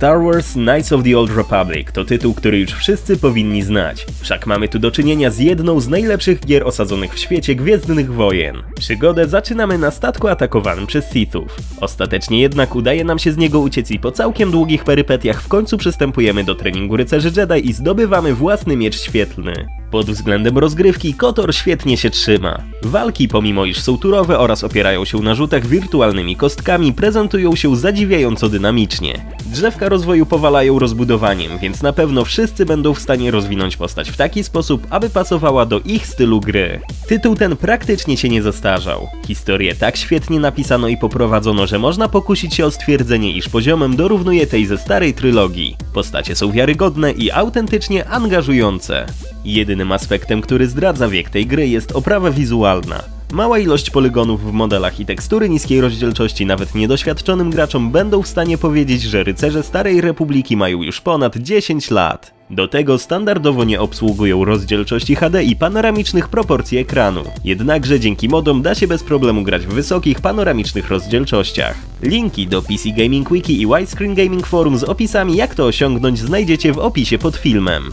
Star Wars Knights of the Old Republic to tytuł, który już wszyscy powinni znać. Wszak mamy tu do czynienia z jedną z najlepszych gier osadzonych w świecie Gwiezdnych Wojen. Przygodę zaczynamy na statku atakowanym przez Sithów. Ostatecznie jednak udaje nam się z niego uciec i po całkiem długich perypetiach w końcu przystępujemy do treningu rycerzy Jedi i zdobywamy własny miecz świetlny. Pod względem rozgrywki Kotor świetnie się trzyma. Walki, pomimo iż są turowe oraz opierają się na rzutach wirtualnymi kostkami, prezentują się zadziwiająco dynamicznie. Drzewka rozwoju powalają rozbudowaniem, więc na pewno wszyscy będą w stanie rozwinąć postać w taki sposób, aby pasowała do ich stylu gry. Tytuł ten praktycznie się nie zastarzał. Historię tak świetnie napisano i poprowadzono, że można pokusić się o stwierdzenie, iż poziomem dorównuje tej ze starej trylogii. Postacie są wiarygodne i autentycznie angażujące. Jedynym aspektem, który zdradza wiek tej gry jest oprawa wizualna. Mała ilość polygonów w modelach i tekstury niskiej rozdzielczości nawet niedoświadczonym graczom będą w stanie powiedzieć, że rycerze Starej Republiki mają już ponad 10 lat. Do tego standardowo nie obsługują rozdzielczości HD i panoramicznych proporcji ekranu. Jednakże dzięki modom da się bez problemu grać w wysokich panoramicznych rozdzielczościach. Linki do PC Gaming Wiki i Widescreen Gaming Forum z opisami jak to osiągnąć znajdziecie w opisie pod filmem.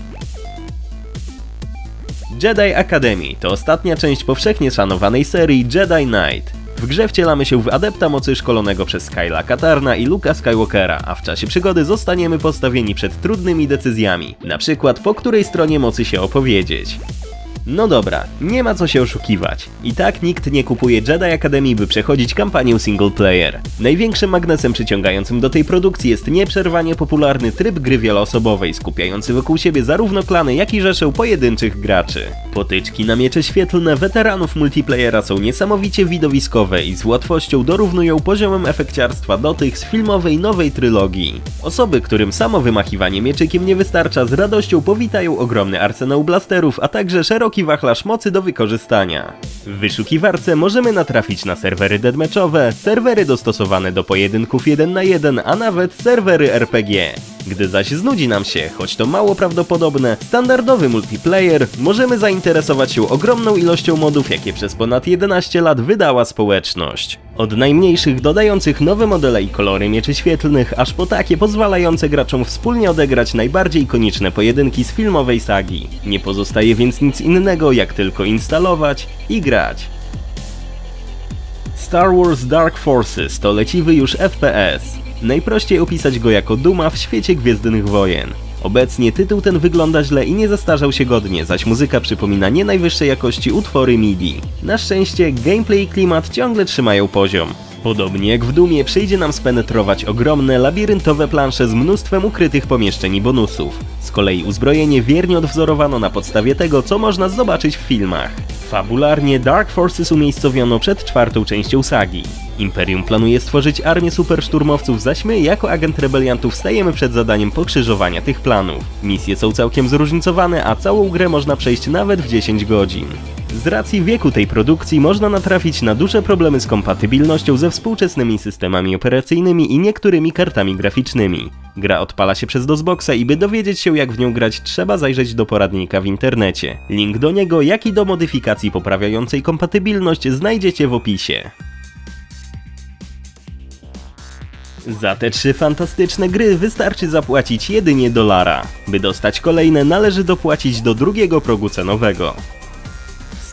Jedi Academy to ostatnia część powszechnie szanowanej serii Jedi Knight. W grze wcielamy się w adepta mocy szkolonego przez Skyla Katarna i Luka Skywalkera, a w czasie przygody zostaniemy postawieni przed trudnymi decyzjami, na przykład po której stronie mocy się opowiedzieć. No dobra, nie ma co się oszukiwać. I tak nikt nie kupuje Jedi Academy, by przechodzić kampanię single player. Największym magnesem przyciągającym do tej produkcji jest nieprzerwanie popularny tryb gry wieloosobowej, skupiający wokół siebie zarówno klany, jak i rzeszę pojedynczych graczy. Potyczki na miecze świetlne weteranów multiplayera są niesamowicie widowiskowe i z łatwością dorównują poziomem efekciarstwa do tych z filmowej nowej trylogii. Osoby, którym samo wymachiwanie mieczykiem nie wystarcza, z radością powitają ogromny arsenał blasterów, a także szeroki wachlarz mocy do wykorzystania. W wyszukiwarce możemy natrafić na serwery deadmatchowe, serwery dostosowane do pojedynków 1 na 1, a nawet serwery RPG. Gdy zaś znudzi nam się, choć to mało prawdopodobne, standardowy multiplayer, możemy zainteresować się ogromną ilością modów, jakie przez ponad 11 lat wydała społeczność. Od najmniejszych dodających nowe modele i kolory mieczy świetlnych, aż po takie pozwalające graczom wspólnie odegrać najbardziej ikoniczne pojedynki z filmowej sagi. Nie pozostaje więc nic innego, jak tylko instalować i grać. Star Wars Dark Forces to leciwy już FPS. Najprościej opisać go jako Duma w świecie Gwiezdnych Wojen. Obecnie tytuł ten wygląda źle i nie zastarzał się godnie, zaś muzyka przypomina nie najwyższej jakości utwory MIDI. Na szczęście gameplay i klimat ciągle trzymają poziom. Podobnie jak w Dumie przyjdzie nam spenetrować ogromne, labiryntowe plansze z mnóstwem ukrytych pomieszczeń i bonusów. Z kolei uzbrojenie wiernie odwzorowano na podstawie tego, co można zobaczyć w filmach. Fabularnie Dark Forces umiejscowiono przed czwartą częścią sagi. Imperium planuje stworzyć armię superszturmowców, zaś my, jako agent rebeliantów, stajemy przed zadaniem pokrzyżowania tych planów. Misje są całkiem zróżnicowane, a całą grę można przejść nawet w 10 godzin. Z racji wieku tej produkcji można natrafić na duże problemy z kompatybilnością ze współczesnymi systemami operacyjnymi i niektórymi kartami graficznymi. Gra odpala się przez DOSBoxa i by dowiedzieć się jak w nią grać trzeba zajrzeć do poradnika w internecie. Link do niego, jak i do modyfikacji poprawiającej kompatybilność znajdziecie w opisie. Za te trzy fantastyczne gry wystarczy zapłacić jedynie dolara. By dostać kolejne należy dopłacić do drugiego progu cenowego.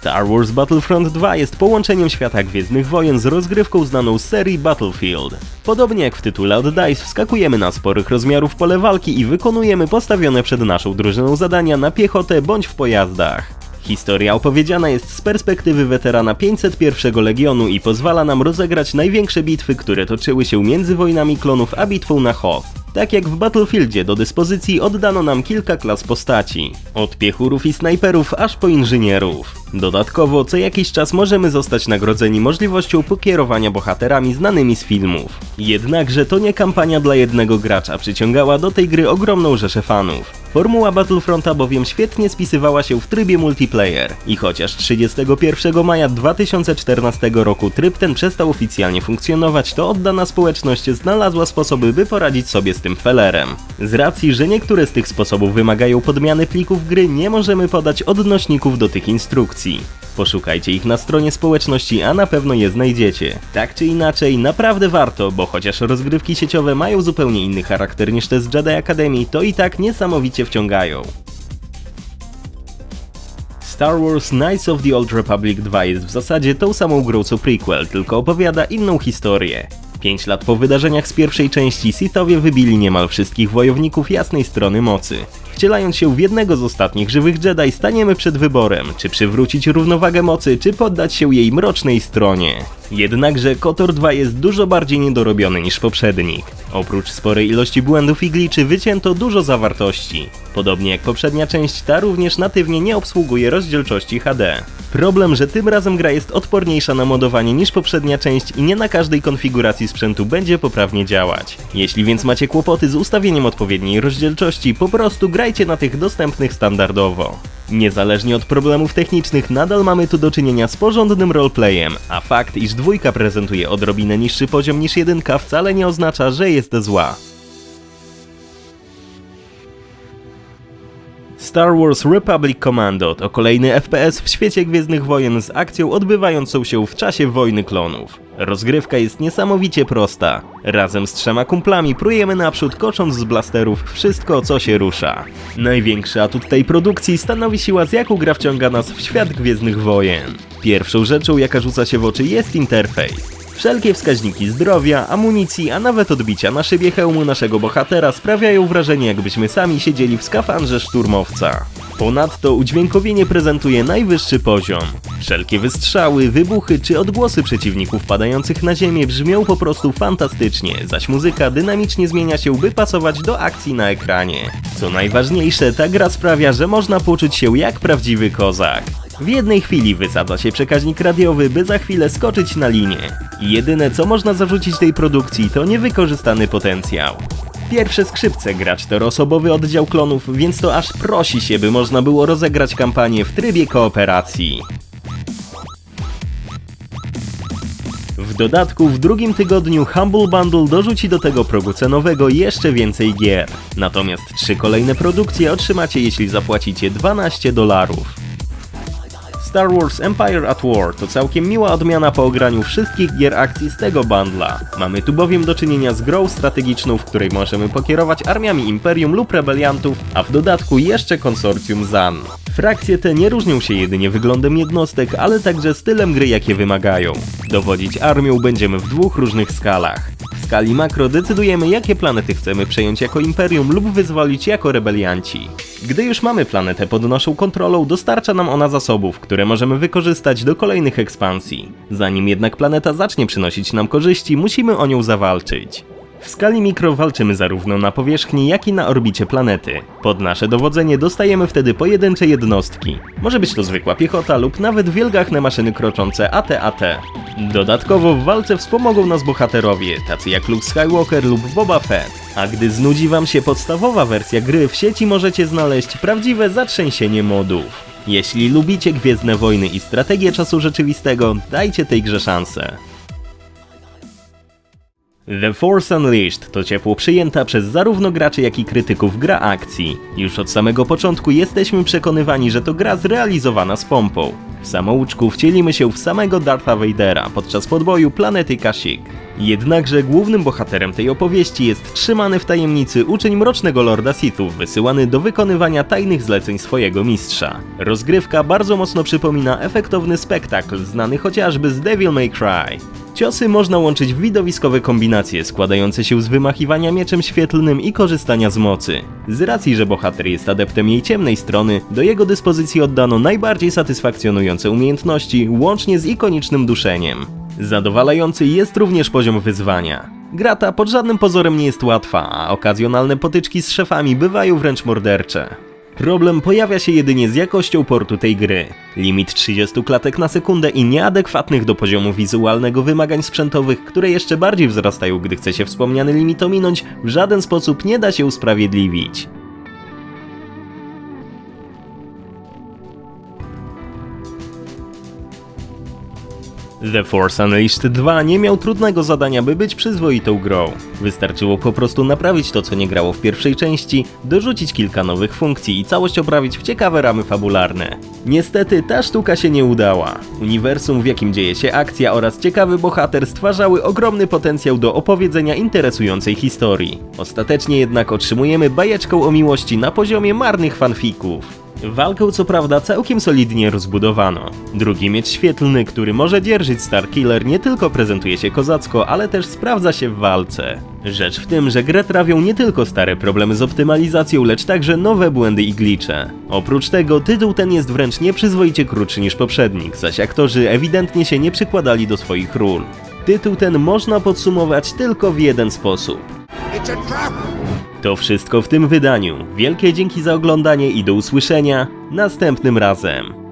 Star Wars Battlefront 2 jest połączeniem świata Gwiezdnych Wojen z rozgrywką znaną z serii Battlefield. Podobnie jak w tytule od DICE wskakujemy na sporych rozmiarów pole walki i wykonujemy postawione przed naszą drużyną zadania na piechotę bądź w pojazdach. Historia opowiedziana jest z perspektywy weterana 501 Legionu i pozwala nam rozegrać największe bitwy, które toczyły się między wojnami klonów a bitwą na Hoth. Tak jak w Battlefieldzie do dyspozycji oddano nam kilka klas postaci. Od piechurów i snajperów aż po inżynierów. Dodatkowo co jakiś czas możemy zostać nagrodzeni możliwością pokierowania bohaterami znanymi z filmów. Jednakże to nie kampania dla jednego gracza przyciągała do tej gry ogromną rzeszę fanów. Formuła Battlefronta bowiem świetnie spisywała się w trybie multiplayer i chociaż 31 maja 2014 roku tryb ten przestał oficjalnie funkcjonować, to oddana społeczność znalazła sposoby, by poradzić sobie z tym felerem. Z racji, że niektóre z tych sposobów wymagają podmiany plików gry, nie możemy podać odnośników do tych instrukcji. Poszukajcie ich na stronie społeczności, a na pewno je znajdziecie. Tak czy inaczej, naprawdę warto, bo chociaż rozgrywki sieciowe mają zupełnie inny charakter niż te z Jedi Academy, to i tak niesamowicie wciągają. Star Wars Knights of the Old Republic 2 jest w zasadzie tą samą grą co prequel, tylko opowiada inną historię. Pięć lat po wydarzeniach z pierwszej części Sithowie wybili niemal wszystkich wojowników jasnej strony mocy. Wcielając się w jednego z ostatnich żywych Jedi staniemy przed wyborem, czy przywrócić równowagę mocy, czy poddać się jej mrocznej stronie. Jednakże KOTOR 2 jest dużo bardziej niedorobiony niż poprzednik. Oprócz sporej ilości błędów i gliczy wycięto dużo zawartości. Podobnie jak poprzednia część, ta również natywnie nie obsługuje rozdzielczości HD. Problem, że tym razem gra jest odporniejsza na modowanie niż poprzednia część i nie na każdej konfiguracji sprzętu będzie poprawnie działać. Jeśli więc macie kłopoty z ustawieniem odpowiedniej rozdzielczości, po prostu grajcie na tych dostępnych standardowo. Niezależnie od problemów technicznych, nadal mamy tu do czynienia z porządnym roleplayem, a fakt, iż dwójka prezentuje odrobinę niższy poziom niż jedynka wcale nie oznacza, że jest zła. Star Wars Republic Commando to kolejny FPS w świecie Gwiezdnych Wojen z akcją odbywającą się w czasie Wojny Klonów. Rozgrywka jest niesamowicie prosta. Razem z trzema kumplami prujemy naprzód kocząc z blasterów wszystko co się rusza. Największy atut tej produkcji stanowi siła z jaką gra wciąga nas w świat Gwiezdnych Wojen. Pierwszą rzeczą jaka rzuca się w oczy jest interfejs. Wszelkie wskaźniki zdrowia, amunicji, a nawet odbicia na szybie hełmu naszego bohatera sprawiają wrażenie jakbyśmy sami siedzieli w skafandrze szturmowca. Ponadto udźwiękowienie prezentuje najwyższy poziom. Wszelkie wystrzały, wybuchy czy odgłosy przeciwników padających na ziemię brzmią po prostu fantastycznie, zaś muzyka dynamicznie zmienia się, by pasować do akcji na ekranie. Co najważniejsze, ta gra sprawia, że można poczuć się jak prawdziwy kozak. W jednej chwili wysadza się przekaźnik radiowy, by za chwilę skoczyć na linię. Jedyne co można zarzucić tej produkcji to niewykorzystany potencjał. Pierwsze skrzypce grać to osobowy oddział klonów, więc to aż prosi się, by można było rozegrać kampanię w trybie kooperacji. W dodatku w drugim tygodniu Humble Bundle dorzuci do tego progu cenowego jeszcze więcej gier. Natomiast trzy kolejne produkcje otrzymacie jeśli zapłacicie 12 dolarów. Star Wars Empire at War to całkiem miła odmiana po ograniu wszystkich gier akcji z tego bundla. Mamy tu bowiem do czynienia z grą strategiczną, w której możemy pokierować armiami Imperium lub rebeliantów, a w dodatku jeszcze konsorcjum ZAN. Frakcje te nie różnią się jedynie wyglądem jednostek, ale także stylem gry jakie wymagają. Dowodzić armią będziemy w dwóch różnych skalach. W skali makro decydujemy jakie planety chcemy przejąć jako imperium lub wyzwolić jako rebelianci. Gdy już mamy planetę pod naszą kontrolą, dostarcza nam ona zasobów, które możemy wykorzystać do kolejnych ekspansji. Zanim jednak planeta zacznie przynosić nam korzyści, musimy o nią zawalczyć. W skali mikro walczymy zarówno na powierzchni, jak i na orbicie planety. Pod nasze dowodzenie dostajemy wtedy pojedyncze jednostki. Może być to zwykła piechota lub nawet wielgachne maszyny kroczące AT-AT. Dodatkowo w walce wspomogą nas bohaterowie, tacy jak Luke Skywalker lub Boba Fett. A gdy znudzi wam się podstawowa wersja gry, w sieci możecie znaleźć prawdziwe zatrzęsienie modów. Jeśli lubicie Gwiezdne Wojny i strategię czasu rzeczywistego, dajcie tej grze szansę. The Force Unleashed to ciepło przyjęta przez zarówno graczy, jak i krytyków gra akcji. Już od samego początku jesteśmy przekonywani, że to gra zrealizowana z pompą. W samouczku wcielimy się w samego Dartha Vadera podczas podboju planety Kashyyyk. Jednakże głównym bohaterem tej opowieści jest trzymany w tajemnicy uczeń Mrocznego Lorda Sithów, wysyłany do wykonywania tajnych zleceń swojego mistrza. Rozgrywka bardzo mocno przypomina efektowny spektakl znany chociażby z Devil May Cry. Ciosy można łączyć w widowiskowe kombinacje składające się z wymachiwania mieczem świetlnym i korzystania z mocy. Z racji, że bohater jest adeptem jej ciemnej strony, do jego dyspozycji oddano najbardziej satysfakcjonujące umiejętności, łącznie z ikonicznym duszeniem. Zadowalający jest również poziom wyzwania. Gra ta pod żadnym pozorem nie jest łatwa, a okazjonalne potyczki z szefami bywają wręcz mordercze. Problem pojawia się jedynie z jakością portu tej gry. Limit 30 klatek na sekundę i nieadekwatnych do poziomu wizualnego wymagań sprzętowych, które jeszcze bardziej wzrastają, gdy chce się wspomniany limit ominąć, w żaden sposób nie da się usprawiedliwić. The Force Unleashed 2 nie miał trudnego zadania, by być przyzwoitą grą. Wystarczyło po prostu naprawić to, co nie grało w pierwszej części, dorzucić kilka nowych funkcji i całość oprawić w ciekawe ramy fabularne. Niestety ta sztuka się nie udała. Uniwersum, w jakim dzieje się akcja oraz ciekawy bohater stwarzały ogromny potencjał do opowiedzenia interesującej historii. Ostatecznie jednak otrzymujemy bajeczką o miłości na poziomie marnych fanfików. Walkę co prawda całkiem solidnie rozbudowano. Drugi miecz świetlny, który może dzierżyć Starkiller nie tylko prezentuje się kozacko, ale też sprawdza się w walce. Rzecz w tym, że grę trawią nie tylko stare problemy z optymalizacją, lecz także nowe błędy i glicze. Oprócz tego tytuł ten jest wręcz nieprzyzwoicie krótszy niż poprzednik, zaś aktorzy ewidentnie się nie przykładali do swoich ról. Tytuł ten można podsumować tylko w jeden sposób. It's a trap! To wszystko w tym wydaniu. Wielkie dzięki za oglądanie i do usłyszenia następnym razem.